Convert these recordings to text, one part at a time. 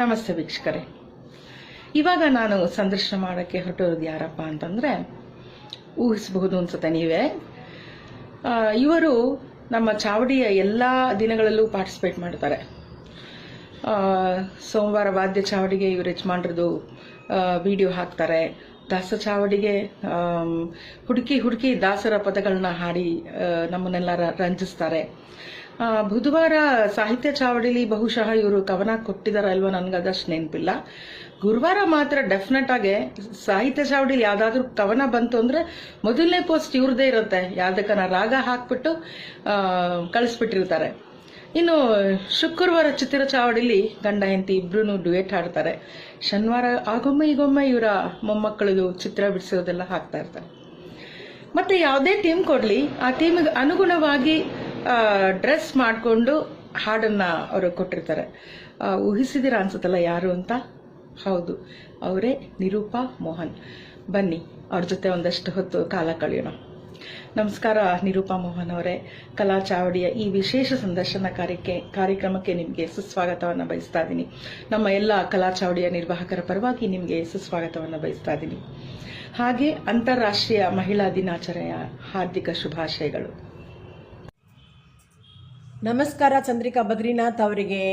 ನಮಸ್ತೆ ವೀಕ್ಷಕರೇ. ಇವಾಗ ನಾನು ಸಂದರ್ಶನ ಮಾಡೋಕ್ಕೆ ಹೊರಟಿರೋದು ಯಾರಪ್ಪ ಅಂತಂದರೆ, ಊಹಿಸಬಹುದು ಅನ್ಸುತ್ತೆ ನೀವೇ. ಇವರು ನಮ್ಮ ಚಾವಡಿಯ ಎಲ್ಲ ದಿನಗಳಲ್ಲೂ ಪಾರ್ಟಿಸಿಪೇಟ್ ಮಾಡ್ತಾರೆ. ಸೋಮವಾರ ವಾದ್ಯ ಚಾವಡಿಗೆ ಇವರು ಯಜಮಾನ್ರದ್ದು ವಿಡಿಯೋ ಹಾಕ್ತಾರೆ. ದಾಸ ಚಾವಡಿಗೆ ಹುಡುಕಿ ಹುಡುಕಿ ದಾಸರ ಪದಗಳನ್ನ ಹಾಡಿ ನಮ್ಮನ್ನೆಲ್ಲ ರಂಜಿಸ್ತಾರೆ. ಬುಧವಾರ ಸಾಹಿತ್ಯ ಚಾವಡಿಲಿ ಬಹುಶಃ ಇವರು ಕವನ ಕೊಟ್ಟಿದಾರಲ್ವಾ ಅಲ್ವಾ ನನ್ಗದಷ್ಟು ನೆನಪಿಲ್ಲ. ಗುರುವಾರ ಮಾತ್ರ ಡೆಫಿನೆಟ್ ಆಗಿ ಸಾಹಿತ್ಯ ಚಾವಡಿಲಿ ಯಾವ್ದಾದ್ರು ಕವನ ಬಂತು ಅಂದ್ರೆ ಮೊದಲನೇ ಪೋಸ್ಟ್ ಇವ್ರದೇ ಇರುತ್ತೆ. ಯಾವ್ದಕ್ಕನ ರಾಗ ಹಾಕ್ಬಿಟ್ಟು ಕಳಿಸ್ಬಿಟ್ಟಿರ್ತಾರೆ. ಇನ್ನು ಶುಕ್ರವಾರ ಚಿತ್ರ ಚಾವಡಿಲಿ ಗಂಡ ಹೆಂಡತಿ ಇಬ್ರು ಡುಯೆಟ್ ಹಾಡ್ತಾರೆ ಶನಿವಾರ ಆಗೊಮ್ಮೆ ಈಗೊಮ್ಮೆ ಇವರ ಮೊಮ್ಮಕ್ಕಳದು ಚಿತ್ರ ಬಿಡಿಸೋದೆಲ್ಲ ಹಾಕ್ತಾ ಇರ್ತಾರೆ. ಮತ್ತೆ ಯಾವುದೇ ಟೀಮ್ ಕೊಡಲಿ, ಆ ಟೀಮಿಗೆ ಅನುಗುಣವಾಗಿ ಡ್ರೆಸ್ ಮಾಡಿಕೊಂಡು ಹಾಡನ್ನ ಅವರು ಕೊಟ್ಟಿರ್ತಾರೆ. ಊಹಿಸಿದಿರ ಅನ್ಸುತ್ತಲ್ಲ ಯಾರು ಅಂತ? ಹೌದು, ಅವರೇ ನಿರೂಪಾ ಮೋಹನ್. ಬನ್ನಿ, ಅವ್ರ ಜೊತೆ ಒಂದಷ್ಟು ಹೊತ್ತು ಕಾಲ ಕಳೆಯೋಣ. ನಮಸ್ಕಾರ, ನಿರೂಪಾ ಮೋಹನ್ ಅವರೇ. ಕಲಾ ಚಾವಡಿಯ ಈ ವಿಶೇಷ ಸಂದರ್ಶನ ಕಾರ್ಯಕ್ಕೆ, ಕಾರ್ಯಕ್ರಮಕ್ಕೆ ನಿಮಗೆ ಸುಸ್ವಾಗತವನ್ನು ಬಯಸ್ತಾ ಇದ್ದೀನಿ ನಮ್ಮ ಎಲ್ಲ ಕಲಾ ಚಾವಡಿಯ ನಿರ್ವಾಹಕರ ಪರವಾಗಿ ನಿಮಗೆ ಸುಸ್ವಾಗತವನ್ನು ಬಯಸ್ತಾ ಇದ್ದೀನಿ ಹಾಗೆ ಅಂತಾರಾಷ್ಟ್ರೀಯ ಮಹಿಳಾ ದಿನಾಚರಣೆಯ ಹಾರ್ದಿಕ ಶುಭಾಶಯಗಳು. ನಮಸ್ಕಾರ, ಚಂದ್ರಿಕಾ ಬದ್ರಿನಾಥ್ ಅವರಿಗೆ.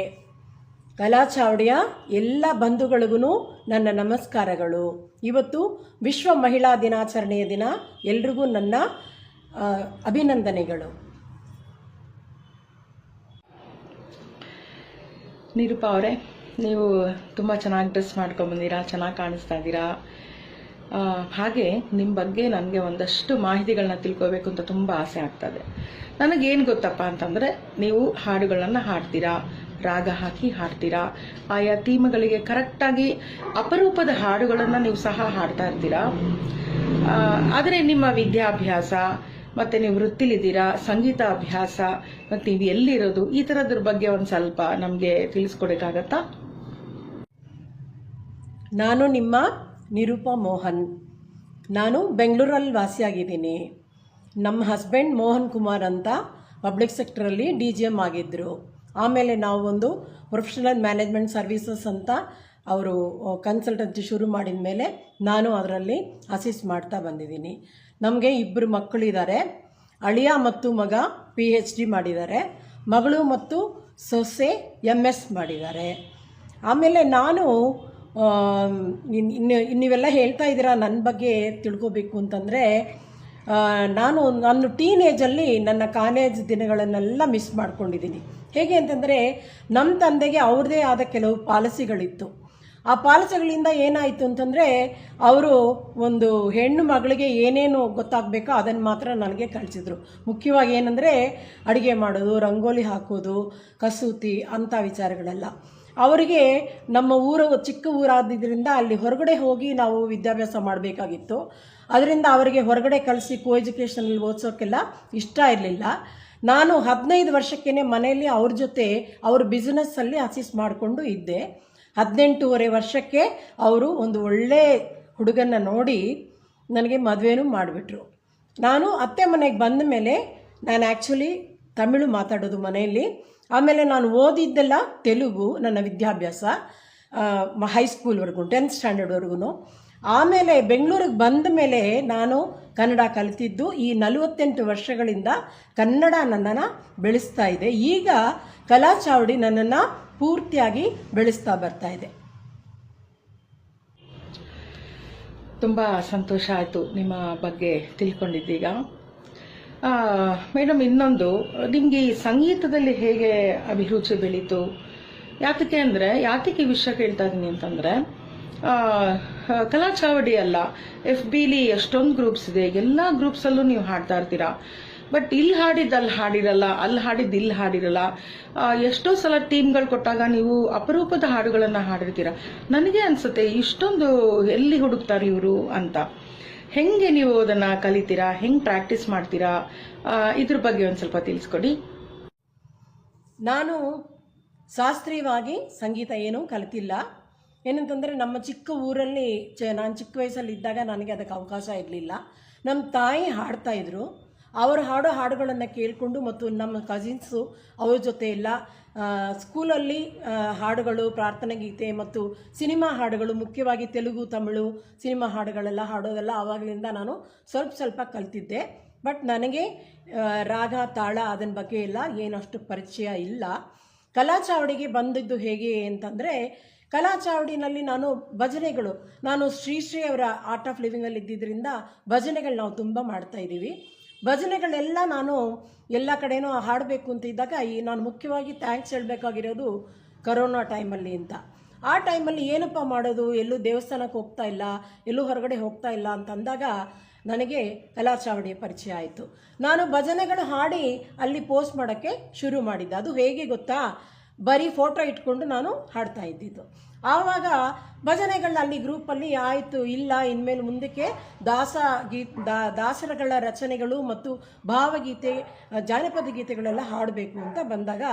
ಕಲಾ ಚಾವಡಿಯ ಎಲ್ಲ ಬಂಧುಗಳಿಗೂ ನನ್ನ ನಮಸ್ಕಾರಗಳು. ಇವತ್ತು ವಿಶ್ವ ಮಹಿಳಾ ದಿನಾಚರಣೆಯ ದಿನ. ಎಲ್ರಿಗೂ ನನ್ನ ಅಭಿನಂದನೆಗಳು. ನಿರೂಪಾ ಅವರೇ, ನೀವು ತುಂಬ ಚೆನ್ನಾಗಿ ಡ್ರೆಸ್ ಮಾಡ್ಕೊಂಬಂದಿರಾ ಚೆನ್ನಾಗಿ ಕಾಣಿಸ್ತಾ ಇದ್ದೀರಾ? ಹಾಗೆ ನಿಮ್ಮ ಬಗ್ಗೆ ನನಗೆ ಒಂದಷ್ಟು ಮಾಹಿತಿಗಳನ್ನ ತಿಳ್ಕೋಬೇಕು ಅಂತ ತುಂಬ ಆಸೆ ಆಗ್ತದೆ ನನಗೇನು ಗೊತ್ತಪ್ಪ ಅಂತಂದರೆ, ನೀವು ಹಾಡುಗಳನ್ನು ಹಾಡ್ತೀರಾ, ರಾಗ ಹಾಕಿ ಹಾಡ್ತೀರಾ, ಆಯಾ ಥೀಮ್ಗಳಿಗೆ ಕರೆಕ್ಟಾಗಿ ಅಪರೂಪದ ಹಾಡುಗಳನ್ನು ನೀವು ಸಹ ಹಾಡ್ತಾ ಇರ್ತೀರಾ? ಆದರೆ ನಿಮ್ಮ ವಿದ್ಯಾಭ್ಯಾಸ, ಮತ್ತು ನೀವು ವೃತ್ತಿಲಿದ್ದೀರಾ, ಸಂಗೀತ ಅಭ್ಯಾಸ, ಮತ್ತು ನೀವು ಎಲ್ಲಿರೋದು, ಈ ಥರದ್ರ ಬಗ್ಗೆ ಒಂದು ಸ್ವಲ್ಪ ನಮಗೆ ತಿಳಿಸ್ಕೊಡೋಕ್ಕಾಗತ್ತಾ? ನಾನು ನಿಮ್ಮ ನಿರೂಪ ಮೋಹನ್. ನಾನು ಬೆಂಗಳೂರಲ್ಲಿ ವಾಸಿಯಾಗಿದ್ದೀನಿ ನಮ್ಮ ಹಸ್ಬೆಂಡ್ ಮೋಹನ್ ಕುಮಾರ್ ಅಂತ ಪಬ್ಲಿಕ್ ಸೆಕ್ಟರಲ್ಲಿ ಡಿ ಜಿ ಎಂ ಆಗಿದ್ದರು ಆಮೇಲೆ ನಾವು ಒಂದು ಪ್ರೊಫೆಷನಲ್ ಮ್ಯಾನೇಜ್ಮೆಂಟ್ ಸರ್ವೀಸಸ್ ಅಂತ ಅವರು ಕನ್ಸಲ್ಟೆನ್ಸಿ ಶುರು ಮಾಡಿದ ಮೇಲೆ ನಾನು ಅದರಲ್ಲಿ ಅಸಿಸ್ಟ್ ಮಾಡ್ತಾ ಬಂದಿದ್ದೀನಿ. ನಮಗೆ ಇಬ್ಬರು ಮಕ್ಕಳಿದ್ದಾರೆ ಅಳಿಯ ಮತ್ತು ಮಗ ಪಿ ಎಚ್ ಡಿ ಮಾಡಿದ್ದಾರೆ. ಮಗಳು ಮತ್ತು ಸೊಸೆ ಎಂ ಎಸ್ ಮಾಡಿದ್ದಾರೆ. ಆಮೇಲೆ ನಾನು ಇನ್ನು ನೀವೆಲ್ಲ ಹೇಳ್ತಾ ಇದ್ದೀರಾ ನನ್ನ ಬಗ್ಗೆ ತಿಳ್ಕೊಬೇಕು ಅಂತಂದರೆ ನಾನು ನಾನು ಟೀನೇಜಲ್ಲಿ ನನ್ನ ಕಾಲೇಜ್ ದಿನಗಳನ್ನೆಲ್ಲ ಮಿಸ್ ಮಾಡ್ಕೊಂಡಿದ್ದೀನಿ. ಹೇಗೆ ಅಂತಂದರೆ ನಮ್ಮ ತಂದೆಗೆ ಅವ್ರದ್ದೇ ಆದ ಕೆಲವು ಪಾಲಿಸಿಗಳಿತ್ತು. ಆ ಪಾಲಿಸಿಗಳಿಂದ ಏನಾಯಿತು ಅಂತಂದರೆ, ಅವರು ಒಂದು ಹೆಣ್ಣು ಮಗಳಿಗೆ ಏನೇನು ಗೊತ್ತಾಗಬೇಕೋ ಅದನ್ನು ಮಾತ್ರ ನನಗೆ ಕಳಿಸಿದ್ರು. ಮುಖ್ಯವಾಗಿ ಏನಂದರೆ, ಅಡುಗೆ ಮಾಡೋದು, ರಂಗೋಲಿ ಹಾಕೋದು, ಕಸೂತಿ, ಅಂಥ ವಿಚಾರಗಳೆಲ್ಲ. ಅವರಿಗೆ ನಮ್ಮ ಊರು, ಚಿಕ್ಕ ಊರಾದ್ದರಿಂದ ಅಲ್ಲಿ ಹೊರಗಡೆ ಹೋಗಿ ನಾವು ವಿದ್ಯಾಭ್ಯಾಸ ಮಾಡಬೇಕಾಗಿತ್ತು. ಅದರಿಂದ ಅವರಿಗೆ ಹೊರಗಡೆ ಕಳಿಸಿ ಕೋ ಎಜುಕೇಷನಲ್ಲಿ ಓದಿಸೋಕ್ಕೆಲ್ಲ ಇಷ್ಟ ಇರಲಿಲ್ಲ. ನಾನು ಹದಿನೈದು ವರ್ಷಕ್ಕೇ ಮನೆಯಲ್ಲಿ ಅವ್ರ ಜೊತೆ ಅವ್ರ ಬಿಸ್ನೆಸ್ಸಲ್ಲಿ ಅಸಿಸ್ಟ್ ಮಾಡಿಕೊಂಡು ಇದ್ದೆ. ಹದಿನೆಂಟೂವರೆ ವರ್ಷಕ್ಕೆ ಅವರು ಒಂದು ಒಳ್ಳೆ ಹುಡುಗನ ನೋಡಿ ನನಗೆ ಮದುವೆನೂ ಮಾಡಿಬಿಟ್ರು. ನಾನು ಅತ್ತೆ ಮನೆಗೆ ಬಂದ ಮೇಲೆ ನಾನು ಆ್ಯಕ್ಚುಲಿ ತಮಿಳು ಮಾತಾಡೋದು ಮನೆಯಲ್ಲಿ. ಆಮೇಲೆ ನಾನು ಓದಿದ್ದೆಲ್ಲ ತೆಲುಗು, ನನ್ನ ವಿದ್ಯಾಭ್ಯಾಸ ಹೈಸ್ಕೂಲ್ವರೆಗೂ ಟೆಂತ್ ಸ್ಟ್ಯಾಂಡರ್ಡ್ವರೆಗೂ ಆಮೇಲೆ ಬೆಂಗಳೂರಿಗೆ ಬಂದ ಮೇಲೆ ನಾನು ಕನ್ನಡ ಕಲಿತಿದ್ದು ಈ ನಲವತ್ತೆಂಟು ವರ್ಷಗಳಿಂದ ಕನ್ನಡ ನನ್ನನ್ನು ಬೆಳೆಸ್ತಾ ಇದೆ. ಈಗ ಕಲಾ ಚಾವಡಿ ನನ್ನನ್ನು ಪೂರ್ತಿಯಾಗಿ ಬೆಳೆಸ್ತಾ ಬರ್ತಾ ಇದೆ. ತುಂಬ ಸಂತೋಷ ಆಯಿತು ನಿಮ್ಮ ಬಗ್ಗೆ ತಿಳ್ಕೊಂಡಿದ್ದೀಗ. ಮೇಡಮ್, ಇನ್ನೊಂದು. ನಿಮಗೆ ಈ ಸಂಗೀತದಲ್ಲಿ ಹೇಗೆ ಅಭಿರುಚಿ ಬೆಳೀತು? ಯಾತಕ್ಕೆ ಅಂದರೆ, ಯಾತಕ್ಕೆ ವಿಷಯ ಕೇಳ್ತಾ ಇದ್ದೀನಿ ಅಂತಂದರೆ ಕಲಾ ಚಾವಡಿ ಅಲ್ಲ ಎಫ್ ಬಿಲಿ ಎಷ್ಟೊಂದು ಗ್ರೂಪ್ಸ್ ಇದೆ, ಎಲ್ಲ ಗ್ರೂಪ್ಸಲ್ಲೂ ನೀವು ಹಾಡ್ತಾ ಇರ್ತೀರಾ? ಬಟ್ ಇಲ್ಲಿ ಹಾಡಿದ್ದು ಅಲ್ಲಿ ಹಾಡಿರಲ್ಲ, ಅಲ್ಲಿ ಹಾಡಿದ್ದು ಇಲ್ಲಿ ಹಾಡಿರಲ್ಲ. ಎಷ್ಟೋ ಸಲ ಟೀಮ್ಗಳು ಕೊಟ್ಟಾಗ ನೀವು ಅಪರೂಪದ ಹಾಡುಗಳನ್ನು ಹಾಡಿರ್ತೀರ? ನನಗೆ ಅನ್ಸುತ್ತೆ, ಇಷ್ಟೊಂದು ಎಲ್ಲಿ ಹುಡುಕ್ತಾರೆ ಇವರು ಅಂತ. ಹೆಂಗೆ ನೀವು ಅದನ್ನ ಕಲಿತೀರಾ? ಹೆಂಗೆ ಪ್ರಾಕ್ಟೀಸ್ ಮಾಡ್ತೀರಾ? ಇದ್ರ ಬಗ್ಗೆ ಒಂದು ಸ್ವಲ್ಪ ತಿಳಿಸ್ಕೊಡಿ. ನಾನು ಶಾಸ್ತ್ರೀಯವಾಗಿ ಸಂಗೀತ ಏನೂ ಕಲಿತಿಲ್ಲ. ಏನಂತಂದರೆ ನಮ್ಮ ಚಿಕ್ಕ ಊರಲ್ಲಿ ಚ ನಾನು ಚಿಕ್ಕ ವಯಸ್ಸಲ್ಲಿ ಇದ್ದಾಗ ನನಗೆ ಅದಕ್ಕೆ ಅವಕಾಶ ಇರಲಿಲ್ಲ. ನಮ್ಮ ತಾಯಿ ಹಾಡ್ತಾ ಇದ್ರು. ಅವರು ಹಾಡೋ ಹಾಡುಗಳನ್ನು ಕೇಳಿಕೊಂಡು ಮತ್ತು ನಮ್ಮ ಕಸಿನ್ಸು ಅವ್ರ ಜೊತೆ ಎಲ್ಲ ಸ್ಕೂಲಲ್ಲಿ ಹಾಡುಗಳು, ಪ್ರಾರ್ಥನೆ ಗೀತೆ ಮತ್ತು ಸಿನಿಮಾ ಹಾಡುಗಳು, ಮುಖ್ಯವಾಗಿ ತೆಲುಗು, ತಮಿಳು ಸಿನಿಮಾ ಹಾಡುಗಳೆಲ್ಲ ಹಾಡೋದೆಲ್ಲ ಆವಾಗಲಿಂದ ನಾನು ಸ್ವಲ್ಪ ಸ್ವಲ್ಪ ಕಲ್ತಿದ್ದೆ. ಬಟ್ ನನಗೆ ರಾಗ, ತಾಳ ಅದನ್ನ ಬಗ್ಗೆ ಎಲ್ಲ ಏನಷ್ಟು ಪರಿಚಯ ಇಲ್ಲ. ಕಲಾಚಾವಡಿಗೆ ಬಂದಿದ್ದು ಹೇಗೆ ಅಂತಂದರೆ, ಕಲಾಚಾವಡಿನಲ್ಲಿ ನಾನು ಭಜನೆಗಳು, ನಾನು ಶ್ರೀಶ್ರೀ ಅವರ ಆರ್ಟ್ ಆಫ್ ಲಿವಿಂಗಲ್ಲಿ ಇದ್ದಿದ್ದರಿಂದ ಭಜನೆಗಳು ನಾವು ತುಂಬ ಮಾಡ್ತಾ ಇದ್ದೀವಿ. ಭಜನೆಗಳೆಲ್ಲ ನಾನು ಎಲ್ಲ ಕಡೆನೂ ಹಾಡಬೇಕು ಅಂತ ಇದ್ದಾಗ ಈ ನಾನು ಮುಖ್ಯವಾಗಿ ಥ್ಯಾಂಕ್ಸ್ ಹೇಳಬೇಕಾಗಿರೋದು ಕರೋನಾ ಟೈಮಲ್ಲಿ ಅಂತ. ಆ ಟೈಮಲ್ಲಿ ಏನಪ್ಪ ಮಾಡೋದು? ಎಲ್ಲೂ ದೇವಸ್ಥಾನಕ್ಕೆ ಹೋಗ್ತಾ ಇಲ್ಲ, ಎಲ್ಲೂ ಹೊರಗಡೆ ಹೋಗ್ತಾ ಇಲ್ಲ ಅಂತ ಅಂದಾಗ ನನಗೆ ಕಲಾಚಾವಡಿಯ ಪರಿಚಯ ಆಯಿತು. ನಾನು ಭಜನೆಗಳು ಹಾಡಿ ಅಲ್ಲಿ ಪೋಸ್ಟ್ ಮಾಡೋಕ್ಕೆ ಶುರು ಮಾಡಿದ್ದೆ. ಅದು ಹೇಗೆ ಗೊತ್ತಾ? ಬರೀ ಫೋಟೋ ಇಟ್ಕೊಂಡು ನಾನು ಹಾಡ್ತಾ ಇದ್ದಿದ್ದು. ಆವಾಗ ಭಜನೆಗಳನ್ನ ಅಲ್ಲಿ ಗ್ರೂಪಲ್ಲಿ ಆಯಿತು, ಇಲ್ಲ, ಇನ್ಮೇಲೆ ಮುಂದಕ್ಕೆ ದಾಸ ಗೀ ದಾಸರಗಳ ರಚನೆಗಳು ಮತ್ತು ಭಾವಗೀತೆ ಜಾನಪದ ಗೀತೆಗಳೆಲ್ಲ ಹಾಡಬೇಕು ಅಂತ ಬಂದಾಗ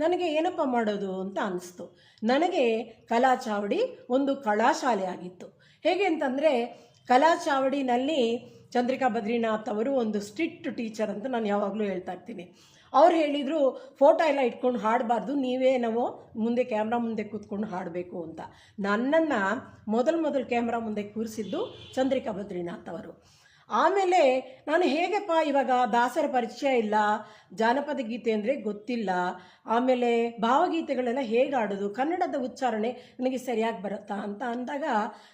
ನನಗೆ ಏನಪ್ಪ ಮಾಡೋದು ಅಂತ ಅನಿಸ್ತು. ನನಗೆ ಕಲಾ ಚಾವಡಿ ಒಂದು ಕಲಾಶಾಲೆ ಆಗಿತ್ತು. ಹೇಗೆ ಅಂತಂದರೆ ಕಲಾ ಚಾವಡಿನಲ್ಲಿ ಚಂದ್ರಿಕಾ ಬದ್ರಿನಾಥ್ ಅವರು ಒಂದು ಸ್ಟ್ರಿಕ್ಟ್ ಟೀಚರ್ ಅಂತ ನಾನು ಯಾವಾಗಲೂ ಹೇಳ್ತಾ ಇರ್ತೀನಿ. ಅವ್ರು ಹೇಳಿದರು, ಫೋಟೋ ಎಲ್ಲ ಇಟ್ಕೊಂಡು ಹಾಡಬಾರ್ದು, ನೀವೇ ನಾವು ಮುಂದೆ ಕ್ಯಾಮ್ರಾ ಮುಂದೆ ಕೂತ್ಕೊಂಡು ಹಾಡಬೇಕು ಅಂತ. ನನ್ನನ್ನು ಮೊದಲು ಮೊದಲು ಕ್ಯಾಮ್ರಾ ಮುಂದೆ ಕೂರಿಸಿದ್ದು ಚಂದ್ರಿಕಾ ಬದ್ರಿನಾಥ್ ಅವರು. ಆಮೇಲೆ ನಾನು ಹೇಗಪ್ಪ ಇವಾಗ ದಾಸರ ಪರಿಚಯ ಇಲ್ಲ, ಜಾನಪದ ಗೀತೆ ಅಂದರೆ ಗೊತ್ತಿಲ್ಲ, ಆಮೇಲೆ ಭಾವಗೀತೆಗಳೆಲ್ಲ ಹೇಗೆ ಆಡೋದು ಕನ್ನಡದ ಉಚ್ಚಾರಣೆ ನನಗೆ ಸರಿಯಾಗಿ ಬರುತ್ತಾ ಅಂತ ಅಂದಾಗ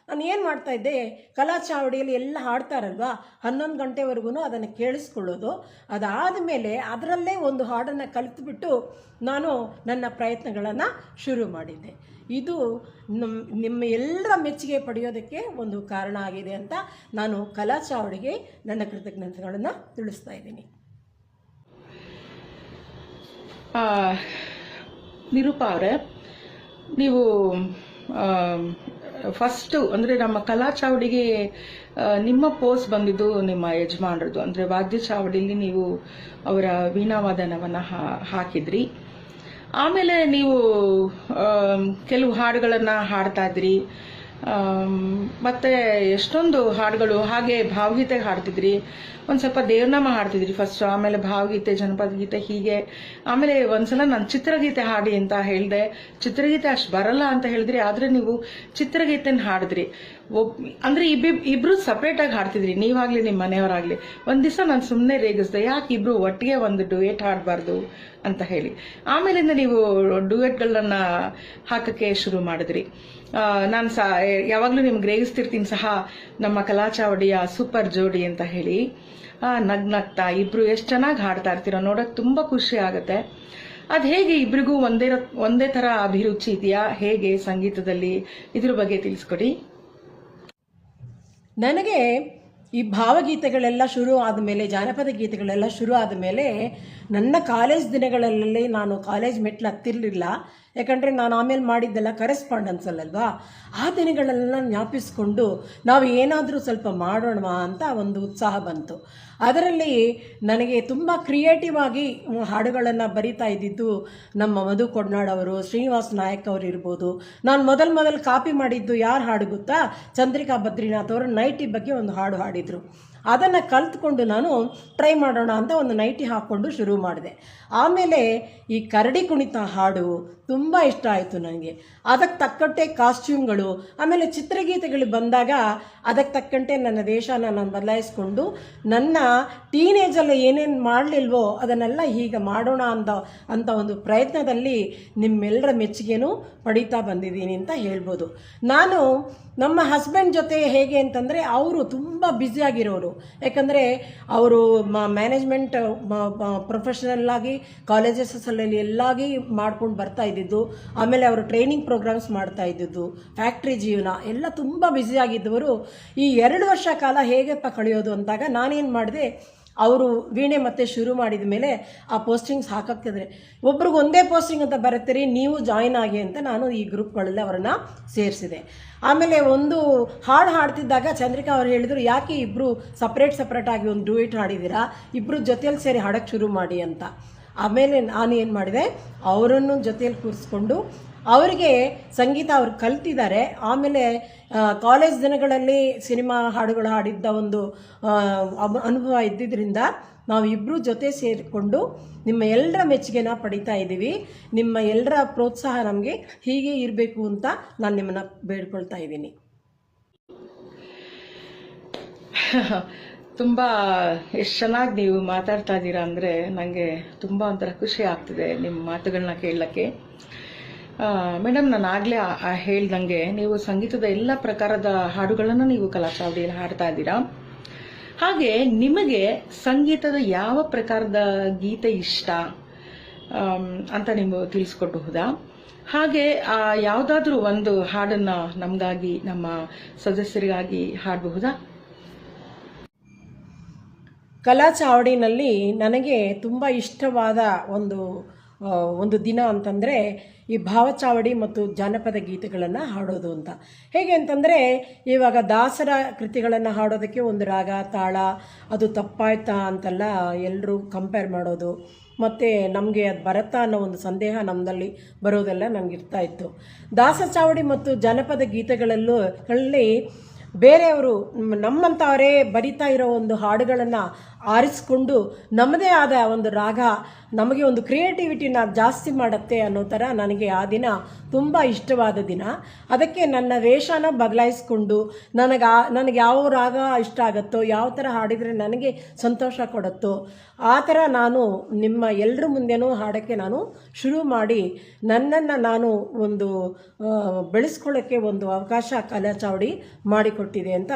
ನಾನು ಏನು ಮಾಡ್ತಾ ಇದ್ದೆ, ಕಲಾ ಚಾವಡಿಯಲ್ಲಿ ಎಲ್ಲ ಹಾಡ್ತಾರಲ್ವಾ, ಹನ್ನೊಂದು ಗಂಟೆವರೆಗೂ ಅದನ್ನು ಕೇಳಿಸ್ಕೊಳ್ಳೋದು ಅದಾದ ಮೇಲೆ ಅದರಲ್ಲೇ ಒಂದು ಹಾಡನ್ನು ಕಲಿತುಬಿಟ್ಟು ನಾನು ನನ್ನ ಪ್ರಯತ್ನಗಳನ್ನು ಶುರು ಮಾಡಿದ್ದೆ. ಇದು ನಮ್ಮ ನಿಮ್ಮ ಎಲ್ಲರ ಮೆಚ್ಚುಗೆ ಪಡೆಯೋದಕ್ಕೆ ಒಂದು ಕಾರಣ ಆಗಿದೆ ಅಂತ ನಾನು ಕಲಾ ಚಾವಡಿಗೆ ನನ್ನ ಕೃತಜ್ಞತೆಗಳನ್ನು ತಿಳಿಸ್ತಾ ಇದ್ದೀನಿ. ನಿರೂಪ ಅವರೇ, ನೀವು ಫಸ್ಟು ಅಂದರೆ ನಮ್ಮ ಕಲಾ ಚಾವಡಿಗೆ ನಿಮ್ಮ ಪೋಸ್ಟ್ ಬಂದಿದ್ದು ನಿಮ್ಮ ಯಜಮಾನರದು ಅಂದರೆ ವಾದ್ಯ ಚಾವಡಿಯಲ್ಲಿ ನೀವು ಅವರ ವೀಣಾವಾದನವನ್ನು ಹಾಕಿದ್ರಿ. ಆಮೇಲೆ ನೀವು ಕೆಲವು ಹಾಡುಗಳನ್ನು ಹಾಡ್ತಾ ಇದ್ರಿ. ಮತ್ತೆ ಎಷ್ಟೊಂದು ಹಾಡುಗಳು, ಹಾಗೆ ಭಾವಗೀತೆ ಹಾಡ್ತಿದ್ರಿ. ಒಂದು ಸ್ವಲ್ಪ ದೇವ್ರನಾಮ ಹಾಡ್ತಿದ್ರಿ ಫಸ್ಟ್ ಆಮೇಲೆ ಭಾವಗೀತೆ, ಜನಪದ ಗೀತೆ ಹೀಗೆ. ಆಮೇಲೆ ಒಂದ್ಸಲ ನಾನು ಚಿತ್ರಗೀತೆ ಹಾಡಿ ಅಂತ ಹೇಳಿದೆ. ಚಿತ್ರಗೀತೆ ಅಷ್ಟು ಬರಲ್ಲ ಅಂತ ಹೇಳಿದ್ರಿ, ಆದ್ರೆ ನೀವು ಚಿತ್ರಗೀತೆನ ಹಾಡಿದ್ರಿ. ಒಬ್, ಅಂದ್ರೆ ಇಬ್ಬಿ ಇಬ್ರು ಸಪ್ರೇಟಾಗಿ ಹಾಡ್ತಿದ್ರಿ, ನೀವಾಗಲಿ ನಿಮ್ಮ ಮನೆಯವರಾಗಲಿ. ಒಂದು ದಿವಸ ನಾನು ಸುಮ್ಮನೆ ರೇಗಿಸ್ದೆ, ಯಾಕೆ ಇಬ್ರು ಒಟ್ಟಿಗೆ ಒಂದು ಡುಯೆಟ್ ಹಾಡಬಾರ್ದು? ಅಂತ ಹೇಳಿ. ಆಮೇಲಿಂದ ನೀವು ಡುಯೆಟ್ಗಳನ್ನ ಹಾಕಕ್ಕೆ ಶುರು ಮಾಡಿದ್ರಿ. ನಾನು ಸಹ ಯಾವಾಗಲೂ ನಿಮ್ಗೆ ರೇಗಿಸ್ತಿರ್ತೀನಿ ಸಹ ನಮ್ಮ ಕಲಾಚಾವಡಿಯ ಸೂಪರ್ ಜೋಡಿ ಅಂತ ಹೇಳಿ. ಆ, ನಗ್ ನಗ್ತಾ ಇಬ್ರು ಎಷ್ಟು ಚೆನ್ನಾಗಿ ಹಾಡ್ತಾ ಇರ್ತೀರೋ ನೋಡಕ್ ತುಂಬಾ ಖುಷಿ ಆಗುತ್ತೆ. ಅದು ಹೇಗೆ ಇಬ್ರಿಗೂ ಒಂದೇ ಒಂದೇ ತರ ಅಭಿರುಚಿ ಇದೆಯಾ? ಹೇಗೆ ಸಂಗೀತದಲ್ಲಿ ಇದ್ರ ಬಗ್ಗೆ ತಿಳಿಸ್ಕೊಡಿ. ನನಗೆ ಈ ಭಾವಗೀತೆಗಳೆಲ್ಲ ಶುರು ಆದಮೇಲೆ, ಜಾನಪದ ಗೀತೆಗಳೆಲ್ಲ ಶುರು ಆದಮೇಲೆ ನನ್ನ ಕಾಲೇಜ್ ದಿನಗಳಲ್ಲಿ ನಾನು ಕಾಲೇಜ್ ಮೆಟ್ಲು ಹತ್ತಿರಲಿಲ್ಲ. ಯಾಕಂದರೆ ನಾನು ಆಮೇಲೆ ಮಾಡಿದ್ದೆಲ್ಲ ಕರೆಸ್ಪಾಂಡೆನ್ಸ್ ಅಲ್ಲಲ್ವಾ? ಆ ದಿನಗಳೆಲ್ಲ ಜ್ಞಾಪಿಸ್ಕೊಂಡು ನಾವು ಏನಾದರೂ ಸ್ವಲ್ಪ ಮಾಡೋಣ ಅಂತ ಒಂದು ಉತ್ಸಾಹ ಬಂತು. ಅದರಲ್ಲಿ ನನಗೆ ತುಂಬ ಕ್ರಿಯೇಟಿವ್ ಆಗಿ ಹಾಡುಗಳನ್ನು ಬರಿತಾ ಇದ್ದಿದ್ದು ನಮ್ಮ ಮಧು ಕೊಡ್ನಾಡ್ ಶ್ರೀನಿವಾಸ್ ನಾಯಕ್ ಅವರು ಇರ್ಬೋದು. ನಾನು ಮೊದಲು ಮೊದಲು ಕಾಪಿ ಮಾಡಿದ್ದು ಯಾರು ಹಾಡು ಗೊತ್ತಾ? ಚಂದ್ರಿಕಾ ಬದ್ರಿನಾಥ್ ಅವರು ನೈಟಿ ಬಗ್ಗೆ ಒಂದು ಹಾಡು ಹಾಡಿದರು. ಅದನ್ನು ಕಲ್ತ್ಕೊಂಡು ನಾನು ಟ್ರೈ ಮಾಡೋಣ ಅಂತ ಒಂದು ನೈಟಿ ಹಾಕ್ಕೊಂಡು ಶುರು ಮಾಡಿದೆ. ಆಮೇಲೆ ಈ ಕರಡಿ ಕುಣಿತ ಹಾಡು ತುಂಬ ಇಷ್ಟ ಆಯಿತು ನನಗೆ ಅದಕ್ಕೆ ತಕ್ಕಂತೆ ಕಾಸ್ಟ್ಯೂಮ್ಗಳು, ಆಮೇಲೆ ಚಿತ್ರಗೀತೆಗಳು ಬಂದಾಗ ಅದಕ್ಕೆ ತಕ್ಕಂತೆ ನನ್ನ ದೇಶನ ನಾನು ಬದಲಾಯಿಸ್ಕೊಂಡು ನನ್ನ ಟೀನೇಜಲ್ಲಿ ಏನೇನು ಮಾಡಲಿಲ್ವೋ ಅದನ್ನೆಲ್ಲ ಹೀಗೆ ಮಾಡೋಣ ಅಂತ ಅಂತ ಒಂದು ಪ್ರಯತ್ನದಲ್ಲಿ ನಿಮ್ಮೆಲ್ಲರ ಮೆಚ್ಚುಗೆನೂ ಪಡೀತಾ ಬಂದಿದ್ದೀನಿ ಅಂತ ಹೇಳ್ಬೋದು. ನಾನು ನಮ್ಮ ಹಸ್ಬೆಂಡ್ ಜೊತೆ ಹೇಗೆ ಅಂತಂದರೆ ಅವರು ತುಂಬ ಬ್ಯುಸಿಯಾಗಿರೋರು ಯಾಕಂದರೆ ಅವರು ಮ್ಯಾನೇಜ್ಮೆಂಟ್ ಪ್ರೊಫೆಷನಲ್ಲಾಗಿ ಕಾಲೇಜಸಲ್ಲಿ ಎಲ್ಲಾಗಿ ಮಾಡ್ಕೊಂಡು ಬರ್ತಾ ಇದ್ದಿದ್ದು. ಆಮೇಲೆ ಅವರು ಟ್ರೈನಿಂಗ್ ಪ್ರೋಗ್ರಾಮ್ಸ್ ಮಾಡ್ತಾ ಇದ್ದಿದ್ದು. ಫ್ಯಾಕ್ಟ್ರಿ ಜೀವನ ಎಲ್ಲ ತುಂಬ ಬ್ಯುಸಿಯಾಗಿದ್ದವರು ಈ ಎರಡು ವರ್ಷ ಕಾಲ ಹೇಗಪ್ಪ ಕಳೆಯೋದು ಅಂದಾಗ ನಾನೇನು ಮಾಡಿದೆ ಅವರು ವೀಣೆ ಮತ್ತೆ ಶುರು ಮಾಡಿದ ಮೇಲೆ ಆ ಪೋಸ್ಟಿಂಗ್ಸ್ ಹಾಕಕ್ಕಿದ್ರೆ ಒಬ್ರಿಗೆ ಒಂದೇ ಪೋಸ್ಟಿಂಗ್ ಅಂತ ಬರುತ್ತೀರಿ, ನೀವು ಜಾಯಿನ್ ಆಗಿ ಅಂತ ನಾನು ಈ ಗ್ರೂಪ್ಗಳಲ್ಲಿ ಅವರನ್ನು ಸೇರಿಸಿದೆ. ಆಮೇಲೆ ಒಂದು ಹಾಡು ಹಾಡ್ತಿದ್ದಾಗ ಚಂದ್ರಿಕಾ ಅವ್ರು ಹೇಳಿದರು, ಯಾಕೆ ಇಬ್ಬರು ಸಪ್ರೇಟ್ ಸಪ್ರೇಟಾಗಿ ಒಂದು ಡೂಯಿಟ್ ಹಾಡಿದ್ದೀರಾ ಇಬ್ಬರು ಜೊತೆಯಲ್ಲಿ ಸೇರಿ ಹಾಡಕ್ಕೆ ಶುರು ಮಾಡಿ ಅಂತ. ಆಮೇಲೆ ನಾನು ಏನು ಮಾಡಿದೆ, ಅವರನ್ನು ಜೊತೆಯಲ್ಲಿ ಕೂರಿಸ್ಕೊಂಡು ಅವರಿಗೆ ಸಂಗೀತ ಅವ್ರು ಕಲ್ತಿದ್ದಾರೆ. ಆಮೇಲೆ ಕಾಲೇಜ್ ದಿನಗಳಲ್ಲಿ ಸಿನಿಮಾ ಹಾಡುಗಳು ಹಾಡಿದ್ದ ಒಂದು ಅನುಭವ ಇದ್ದಿದ್ದರಿಂದ ನಾವಿಬ್ಬರು ಜೊತೆ ಸೇರಿಕೊಂಡು ನಿಮ್ಮ ಎಲ್ಲರ ಮೆಚ್ಚುಗೆನ ಪಡಿತಾ ಇದ್ದೀವಿ. ನಿಮ್ಮ ಎಲ್ಲರ ಪ್ರೋತ್ಸಾಹ ನಮಗೆ ಹೀಗೆ ಇರಬೇಕು ಅಂತ ನಾನು ನಿಮ್ಮನ್ನು ಬೇಡ್ಕೊಳ್ತಾ ಇದ್ದೀನಿ. ತುಂಬ ಎಷ್ಟು ಚೆನ್ನಾಗಿ ನೀವು ಮಾತಾಡ್ತಾ ಇದ್ದೀರಾ ಅಂದರೆ ನನಗೆ ತುಂಬ ಒಂಥರ ಖುಷಿ ಆಗ್ತಿದೆ ನಿಮ್ಮ ಮಾತುಗಳನ್ನ ಕೇಳಕ್ಕೆ. ಮೇಡಮ್ ನಾನು ಆಗಲೇ ಹೇಳ್ದಂಗೆ ನೀವು ಸಂಗೀತದ ಎಲ್ಲ ಪ್ರಕಾರದ ಹಾಡುಗಳನ್ನು ನೀವು ಕಲಾಚಾವಡಿಯಲ್ಲಿ ಹಾಡ್ತಾ ಇದ್ದೀರಾ? ಹಾಗೆ ನಿಮಗೆ ಸಂಗೀತದ ಯಾವ ಪ್ರಕಾರದ ಗೀತೆ ಇಷ್ಟ? ಅಂತ ನೀವು ತಿಳಿಸ್ಕೊಡಬಹುದಾ ಹಾಗೆ ಆ, ಯಾವುದಾದ್ರೂ ಒಂದು ಹಾಡನ್ನ ನಮಗಾಗಿ, ನಮ್ಮ ಸದಸ್ಯರಿಗಾಗಿ ಹಾಡಬಹುದಾ? ಕಲಾ ಚಾವಡಿನಲ್ಲಿ ನನಗೆ ತುಂಬ ಇಷ್ಟವಾದ ಒಂದು ಒಂದು ದಿನ ಅಂತಂದರೆ ಈ ಭಾವಚಾವಡಿ ಮತ್ತು ಜಾನಪದ ಗೀತೆಗಳನ್ನು ಹಾಡೋದು ಅಂತ. ಹೇಗೆ ಅಂತಂದರೆ ಇವಾಗ ದಾಸರ ಕೃತಿಗಳನ್ನು ಹಾಡೋದಕ್ಕೆ ಒಂದು ರಾಗ, ತಾಳ, ಅದು ತಪ್ಪಾಯ್ತಾ ಅಂತೆಲ್ಲ ಎಲ್ಲರೂ ಕಂಪೇರ್ ಮಾಡೋದು. ಮತ್ತು ನಮಗೆ ಅದು ಬರತ್ತಾ ಅನ್ನೋ ಒಂದು ಸಂದೇಹ ನಮ್ಮದಲ್ಲಿ ಬರೋದೆಲ್ಲ ನನಗೆ ಇರ್ತಾ ಇತ್ತು. ದಾಸ ಚಾವಡಿ ಮತ್ತು ಜಾನಪದ ಗೀತೆಗಳಲ್ಲೂ ಅಲ್ಲಿ ಬೇರೆಯವರು ನಮ್ಮಂಥವರೇ ಬರಿತಾ ಇರೋ ಒಂದು ಹಾಡುಗಳನ್ನು ಆರಿಸ್ಕೊಂಡು ನಮ್ಮದೇ ಆದ ಒಂದು ರಾಗ ನಮಗೆ ಒಂದು ಕ್ರಿಯೇಟಿವಿಟಿನ ಜಾಸ್ತಿ ಮಾಡುತ್ತೆ ಅನ್ನೋ ಥರ ನನಗೆ ಆ ದಿನ ತುಂಬ ಇಷ್ಟವಾದ ದಿನ. ಅದಕ್ಕೆ ನನ್ನ ವೇಷನ ಬದಲಾಯಿಸ್ಕೊಂಡು ನನಗೆ ನನಗೆ ಯಾವ ರಾಗ ಇಷ್ಟ ಆಗುತ್ತೋ, ಯಾವ ಥರ ಹಾಡಿದರೆ ನನಗೆ ಸಂತೋಷ ಕೊಡುತ್ತೋ, ಆ ಥರ ನಾನು ನಿಮ್ಮ ಎಲ್ಲರ ಮುಂದೆನೂ ಹಾಡೋಕ್ಕೆ ನಾನು ಶುರು ಮಾಡಿ ನನ್ನನ್ನು ನಾನು ಒಂದು ಬೆಳೆಸ್ಕೊಳ್ಳೋಕ್ಕೆ ಒಂದು ಅವಕಾಶ ಕಲಾಚಾವಡಿ ಮಾಡಿಕೊಟ್ಟಿದೆ ಅಂತ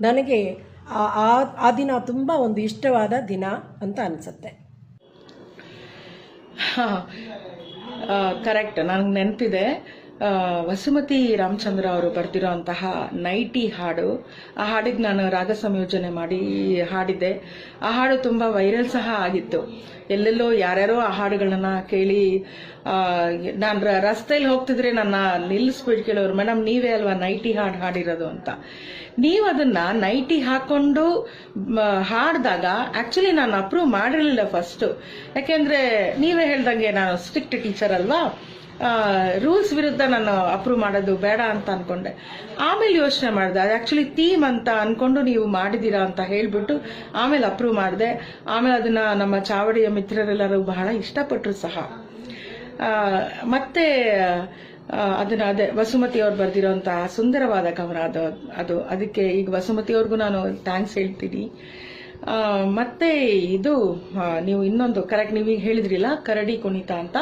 ನನಗೆ ಆ- ಆ- ದಿನ ತುಂಬ ಒಂದು ಇಷ್ಟವಾದ ದಿನ ಅಂತ ಅನಿಸುತ್ತೆ. ಕರೆಕ್ಟ್ ನನಗೆ ನೆನಪಿದೆ. ವಸುಮತಿ ರಾಮಚಂದ್ರ ಅವರು ಬರ್ತಿರೋಂತಹ ನೈಟಿ ಹಾಡು. ಆ ಹಾಡಿಗೆ ನಾನು ರಾಗ ಸಂಯೋಜನೆ ಮಾಡಿ ಹಾಡಿದ್ದೆ. ಆ ಹಾಡು ತುಂಬ ವೈರಲ್ ಸಹ ಆಗಿತ್ತು. ಎಲ್ಲೆಲ್ಲೋ ಯಾರ್ಯಾರೋ ಆ ಹಾಡುಗಳನ್ನ ಕೇಳಿ ನಾನು ರಸ್ತೆಯಲ್ಲಿ ಹೋಗ್ತಿದ್ರೆ ನನ್ನ ನಿಲ್ಲಿಸ್ಬಿಟ್ಟು ಕೇಳೋರು ಮೇಡಮ್ ನೀವೇ ಅಲ್ವಾ ನೈಟಿ ಹಾಡು ಹಾಡಿರೋದು ಅಂತ? ನೀವು ಅದನ್ನ ನೈಟಿ ಹಾಕೊಂಡು ಹಾಡ್ದಾಗ ಆಕ್ಚುಲಿ ನಾನು ಅಪ್ರೂವ್ ಮಾಡಿರಲಿಲ್ಲ ಫಸ್ಟ್. ಯಾಕೆಂದ್ರೆ ನೀವೇ ಹೇಳ್ದಂಗೆ ನಾನು ಸ್ಟ್ರಿಕ್ಟ್ ಟೀಚರ್ ಅಲ್ವಾ? ರೂಲ್ಸ್ ವಿರುದ್ಧ ನಾನು ಅಪ್ರೂವ್ ಮಾಡೋದು ಬೇಡ ಅಂತ ಅನ್ಕೊಂಡೆ. ಆಮೇಲೆ ಯೋಚನೆ ಮಾಡಿದೆ. ಅದು ಆಕ್ಚುಲಿ ಥೀಮ್ ಅಂತ ಅನ್ಕೊಂಡು ನೀವು ಮಾಡಿದ್ದೀರಾ ಅಂತ ಹೇಳ್ಬಿಟ್ಟು ಆಮೇಲೆ ಅಪ್ರೂವ್ ಮಾಡಿದೆ. ಆಮೇಲೆ ಅದನ್ನ ನಮ್ಮ ಚಾವಡಿಯ ಮಿತ್ರರೆಲ್ಲರೂ ಬಹಳ ಇಷ್ಟಪಟ್ಟರು ಸಹ. ಮತ್ತೆ ಅದನ್ನ ಅದೇ ವಸುಮತಿ ಅವ್ರು ಬರ್ದಿರೋಂತಹ ಸುಂದರವಾದ ಕವನ ಅದು ಅದು. ಅದಕ್ಕೆ ಈಗ ವಸುಮತಿ ಅವ್ರಿಗೂ ನಾನು ಥ್ಯಾಂಕ್ಸ್ ಹೇಳ್ತೀನಿ. ಮತ್ತೆ ಇದು ನೀವು ಇನ್ನೊಂದು ಕರೆಕ್ಟ್ ನೀವೀಗ ಹೇಳಿದ್ರಿಲ್ಲ, ಕರಡಿ ಕುಣಿತ ಅಂತ.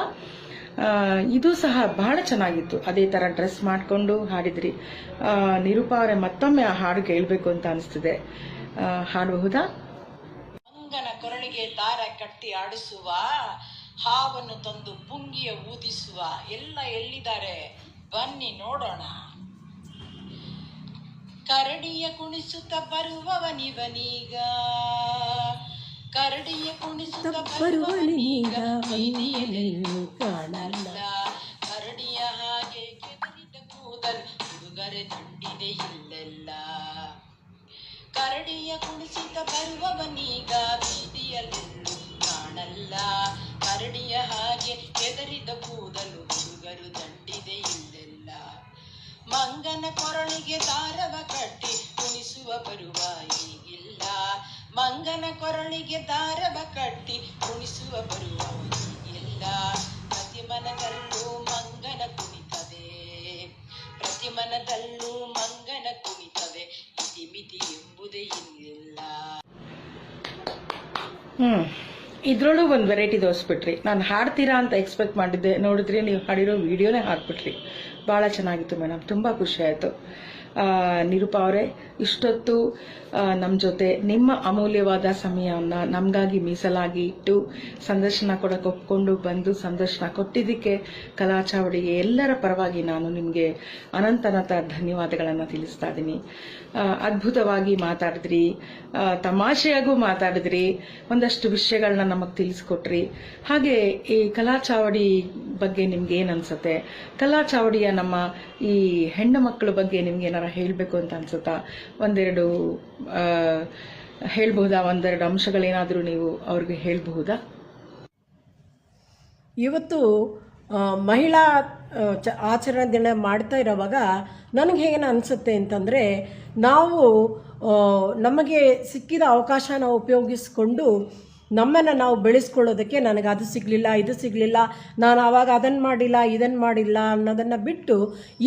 ಇದು ಸಹ ಬಹಳ ಚೆನ್ನಾಗಿತ್ತು. ಅದೇ ತರ ಡ್ರೆಸ್ ಮಾಡಿಕೊಂಡು ಹಾಡಿದ್ರಿ. ನಿರೂಪ ಅವರೇ ಮತ್ತೊಮ್ಮೆ ಆ ಹಾಡು ಕೇಳಬೇಕು ಅಂತ ಅನಿಸ್ತಿದೆ. ಹಾಡಬಹುದಾ? ಮಂಗನ ಕೊರಳಿಗೆ ದಾರ ಕಟ್ಟಿ ಆಡಿಸುವ, ಹಾವನ್ನು ತಂದು ಪುಂಗಿಯ ಊದಿಸುವ, ಎಲ್ಲ ಎಲ್ಲಿದ್ದಾರೆ? ಬನ್ನಿ ನೋಡೋಣ. ಕರಡಿಯ ಕುಣಿಸುತ್ತ ಬರುವವನಿವನೀಗ. ಕರಡಿಯ ಕುಣಿಸುತ್ತ ಬರುವವನೀಗ ಬೀದಿಯಲ್ಲಿ ಕಾಣಲ್ಲ. ಕರಡಿಯ ಹಾಗೆ ಕೆದರಿದ ಕೂದಲು ಹುಡುಗರೆ ದಂಡಿದೆ ಇಲ್ಲೆಲ್ಲ. ಕರಡಿಯ ಕುಣಿಸಿತ ಬರುವವನೀಗ ಬೀದಿಯಲ್ಲೆಲ್ಲೂ ಕಾಣಲ್ಲ. ಕರಡಿಯ ಹಾಗೆ ಕೆದರಿದ ಕೂದಲು ಹುಡುಗರು ದಂಡಿದೆ ಇಲ್ಲೆಲ್ಲ. ಮಂಗನ ಕೊರಳಿಗೆ ದಾರವ ಕಟ್ಟಿ ಕುಣಿಸುವ ಬರುವ ಈಗಿಲ್ಲ ಮಂಗನ ಕೊರಳಿಗೆ ದಾರವ ಕಟ್ಟಿ ಕುಣಿಸುವ ಬರುವ ಎಲ್ಲ ಪ್ರತಿ ಮನದಲ್ಲೂ ಮಂಗನ ಕುಣಿತದೆ ಪ್ರತಿ ಮನದಲ್ಲೂ ಮಂಗನ ಕುಣಿತವೆ. ಇತಿಮಿತಿ ಎಂಬುದೇ ಇಲ್ಲ. ಹ್ಮ್. ಇದ್ರೊಳಗೂ ಒಂದು ವೆರೈಟಿ ತೋರಿಸ್ಬಿಟ್ರಿ. ನಾನು ಹಾಡ್ತೀರಾ ಅಂತ ಎಕ್ಸ್ಪೆಕ್ಟ್ ಮಾಡಿದ್ದೆ. ನೋಡಿದ್ರೆ ನೀವು ಹಾಡಿರೋ ವಿಡಿಯೋನೇ ಹಾಕ್ಬಿಟ್ರಿ. ಭಾಳ ಚೆನ್ನಾಗಿತ್ತು ಮೇಡಮ್ ತುಂಬ ಖುಷಿ ಆಯಿತು. ನಿರೂಪಾ ಅವರೇ, ಇಷ್ಟೊತ್ತು ನಮ್ಮ ಜೊತೆ ನಿಮ್ಮ ಅಮೂಲ್ಯವಾದ ಸಮಯವನ್ನು ನಮಗಾಗಿ ಮೀಸಲಾಗಿ ಇಟ್ಟು ಸಂದರ್ಶನ ಕೊಡಕ್ಕೆ ಒಪ್ಕೊಂಡು ಬಂದು ಸಂದರ್ಶನ ಕೊಟ್ಟಿದ್ದಕ್ಕೆ ಕಲಾಚಾವಡಿಗೆ ಎಲ್ಲರ ಪರವಾಗಿ ನಾನು ನಿಮಗೆ ಅನಂತನತ ಧನ್ಯವಾದಗಳನ್ನು ತಿಳಿಸ್ತಾ ಇದ್ದೀನಿ. ಅದ್ಭುತವಾಗಿ ಮಾತಾಡಿದ್ರಿ ತಮಾಷೆಯಾಗೂ ಮಾತಾಡಿದ್ರಿ, ಒಂದಷ್ಟು ವಿಷಯಗಳನ್ನ ನಮಗೆ ತಿಳಿಸ್ಕೊಟ್ರಿ. ಹಾಗೆ ಈ ಕಲಾಚಾವಡಿ ಬಗ್ಗೆ ನಿಮ್ಗೆ ಏನು ಅನ್ಸುತ್ತೆ? ಕಲಾಚಾವಡಿಯ ನಮ್ಮ ಈ ಹೆಣ್ಣು ಮಕ್ಕಳ ಬಗ್ಗೆ ನಿಮ್ಗೆ ಏನಾರ ಹೇಳಬೇಕು ಅಂತ ಅನ್ಸುತ್ತಾ? ಒಂದೆರಡು ಹೇಳ್ಬಹುದಾ? ಒಂದೆರಡು ಅಂಶಗಳೇನಾದರೂ ನೀವು ಅವ್ರಿಗೆ ಹೇಳ್ಬಹುದಾ? ಇವತ್ತು ಮಹಿಳಾ ಚ, ಆಚರಣೆ ದಿನ ಮಾಡ್ತಾ ಇರೋವಾಗ ನನಗೆ ಹೇಗೆ ಅನಿಸುತ್ತೆ ಅಂತಂದರೆ, ನಾವು ನಮಗೆ ಸಿಕ್ಕಿದ ಅವಕಾಶನ ಉಪಯೋಗಿಸ್ಕೊಂಡು ನಮ್ಮನ್ನು ನಾವು ಬೆಳೆಸ್ಕೊಳ್ಳೋದಕ್ಕೆ ನನಗೆ ಅದು ಸಿಗಲಿಲ್ಲ, ಇದು ಸಿಗಲಿಲ್ಲ, ನಾನು ಆವಾಗ ಅದನ್ನು ಮಾಡಿಲ್ಲ ಇದನ್ನು ಮಾಡಿಲ್ಲ ಅನ್ನೋದನ್ನು ಬಿಟ್ಟು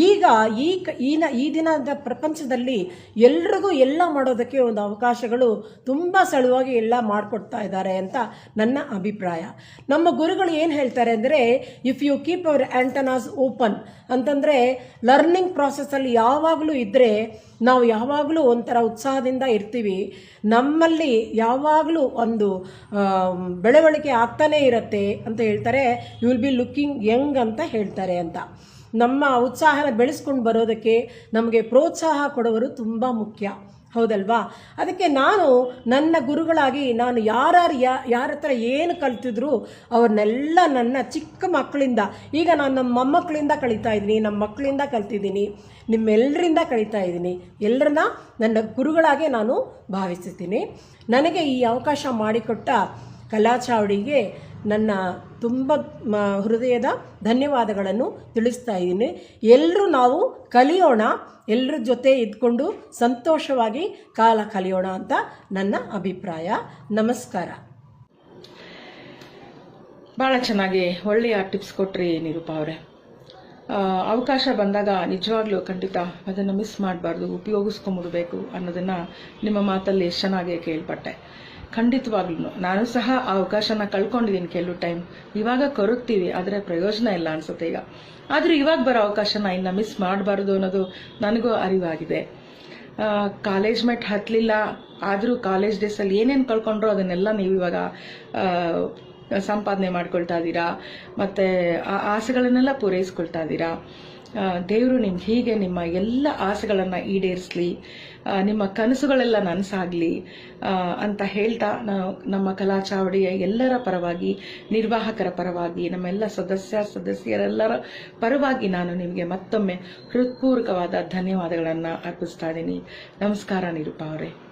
ಈಗ ಈ ಕ, ಈ ದಿನದ ಪ್ರಪಂಚದಲ್ಲಿ ಎಲ್ರಿಗೂ ಎಲ್ಲ ಮಾಡೋದಕ್ಕೆ ಒಂದು ಅವಕಾಶಗಳು ತುಂಬ ಸಳುವಾಗಿ ಎಲ್ಲ ಮಾಡಿಕೊಡ್ತಾ ಇದ್ದಾರೆ ಅಂತ ನನ್ನ ಅಭಿಪ್ರಾಯ. ನಮ್ಮ ಗುರುಗಳು ಏನು ಹೇಳ್ತಾರೆ ಅಂದರೆ if you keep our antennas open ಅಂತಂದರೆ ಲರ್ನಿಂಗ್ ಪ್ರಾಸೆಸ್ಸಲ್ಲಿ ಯಾವಾಗಲೂ ಇದ್ದರೆ ನಾವು ಯಾವಾಗಲೂ ಒಂಥರ ಉತ್ಸಾಹದಿಂದ ಇರ್ತೀವಿ. ನಮ್ಮಲ್ಲಿ ಯಾವಾಗಲೂ ಒಂದು ಬೆಳವಣಿಗೆ ಆಗ್ತಾನೇ ಇರುತ್ತೆ ಅಂತ ಹೇಳ್ತಾರೆ. You will be looking young ಅಂತ ಹೇಳ್ತಾರೆ ಅಂತ. ನಮ್ಮ ಉತ್ಸಾಹನ ಬೆಳೆಸ್ಕೊಂಡು ಬರೋದಕ್ಕೆ ನಮಗೆ ಪ್ರೋತ್ಸಾಹ ಕೊಡೋರು ತುಂಬ ಮುಖ್ಯ. ಹೌದಲ್ವಾ? ಅದಕ್ಕೆ ನಾನು ನನ್ನ ಗುರುಗಳಾಗಿ ನಾನು ಯಾರ್ಯಾರು ಯಾ, ಯಾರ ಹತ್ರ ಏನು ಕಲ್ತಿದ್ರು ಅವ್ರನ್ನೆಲ್ಲ ನನ್ನ ಚಿಕ್ಕ ಮಕ್ಕಳಿಂದ, ಈಗ ನಾನು ನಮ್ಮ ಮೊಮ್ಮಕ್ಕಳಿಂದ ಕಲಿತಾ ಇದ್ದೀನಿ ನಮ್ಮ ಮಕ್ಕಳಿಂದ ಕಲ್ತಿದ್ದೀನಿ ನಿಮ್ಮೆಲ್ಲರಿಂದ ಕಲಿತಾ ಇದ್ದೀನಿ ಎಲ್ಲರನ್ನ ನನ್ನ ಗುರುಗಳಾಗೆ ನಾನು ಭಾವಿಸುತ್ತೀನಿ ನನಗೆ ಈ ಅವಕಾಶ ಮಾಡಿಕೊಟ್ಟ ಕಲಾಚಾವಡಿಗೆ ನನ್ನ ತುಂಬ ಹೃದಯದ ಧನ್ಯವಾದಗಳನ್ನು ತಿಳಿಸ್ತಾ ಇದ್ದೀನಿ. ಎಲ್ಲರೂ ನಾವು ಕಲಿಯೋಣ ಎಲ್ಲರ ಜೊತೆ ಇದ್ಕೊಂಡು ಸಂತೋಷವಾಗಿ ಕಾಲ ಕಲಿಯೋಣ ಅಂತ ನನ್ನ ಅಭಿಪ್ರಾಯ. ನಮಸ್ಕಾರ. ಭಾಳ ಚೆನ್ನಾಗಿ ಒಳ್ಳೆಯ ಟಿಪ್ಸ್ ಕೊಟ್ರಿ ನಿರೂಪ ಅವರೇ. ಅವಕಾಶ ಬಂದಾಗ ನಿಜವಾಗ್ಲೂ ಖಂಡಿತ ಅದನ್ನು ಮಿಸ್ ಮಾಡಬಾರ್ದು, ಉಪಯೋಗಿಸ್ಕೊಂಬಿಡ್ಬೇಕು ಅನ್ನೋದನ್ನು ನಿಮ್ಮ ಮಾತಲ್ಲಿ ಚೆನ್ನಾಗಿ ಕೇಳ್ಪಟ್ಟೆ. ಖಂಡಿತವಾಗ್ಲೂ. ನಾನು ಸಹ ಆ ಅವಕಾಶನ ಕಳ್ಕೊಂಡಿದ್ದೀನಿ ಕೆಲವು ಟೈಮ್ ಇವಾಗ ಕೊರಗ್ತೀವಿ, ಆದರೆ ಪ್ರಯೋಜನ ಇಲ್ಲ ಅನ್ಸುತ್ತೆ ಈಗ. ಆದರೂ ಇವಾಗ ಬರೋ ಅವಕಾಶನ ಇನ್ನು ಮಿಸ್ ಮಾಡಬಾರ್ದು ಅನ್ನೋದು ನನಗೂ ಅರಿವಾಗಿದೆ. ಕಾಲೇಜ್ ಮೆಟ್ ಹತ್ತಲಿಲ್ಲ ಆದರೂ ಕಾಲೇಜ್ ಡೇಸಲ್ಲಿ ಏನೇನು ಕಳ್ಕೊಂಡ್ರೋ ಅದನ್ನೆಲ್ಲ ನೀವು ಇವಾಗ ಸಂಪಾದನೆ ಮಾಡ್ಕೊಳ್ತಾ ಇದ್ದೀರಾ? ಮತ್ತು ಆ ಆಸೆಗಳನ್ನೆಲ್ಲ ಪೂರೈಸ್ಕೊಳ್ತಾ ಇದ್ದೀರಾ? ದೇವರು ನಿಮ್ಗೆ ಹೀಗೆ ನಿಮ್ಮ ಎಲ್ಲ ಆಸೆಗಳನ್ನು ಈಡೇರಿಸಲಿ ನಿಮ್ಮ ಕನಸುಗಳೆಲ್ಲ ನನಸಾಗಲಿ ಅಂತ ಹೇಳ್ತಾ ನಾವು ನಮ್ಮ ಕಲಾ ಚಾವಡಿಯ ಎಲ್ಲರ ಪರವಾಗಿ, ನಿರ್ವಾಹಕರ ಪರವಾಗಿ, ನಮ್ಮೆಲ್ಲ ಸದಸ್ಯ, ಸದಸ್ಯರೆಲ್ಲರ ಪರವಾಗಿ ನಾನು ನಿಮಗೆ ಮತ್ತೊಮ್ಮೆ ಹೃತ್ಪೂರ್ವಕವಾದ ಧನ್ಯವಾದಗಳನ್ನು ಅರ್ಪಿಸ್ತಾ ಇದ್ದೀನಿ. ನಮಸ್ಕಾರ ನಿರೂಪಾ ಅವರೇ.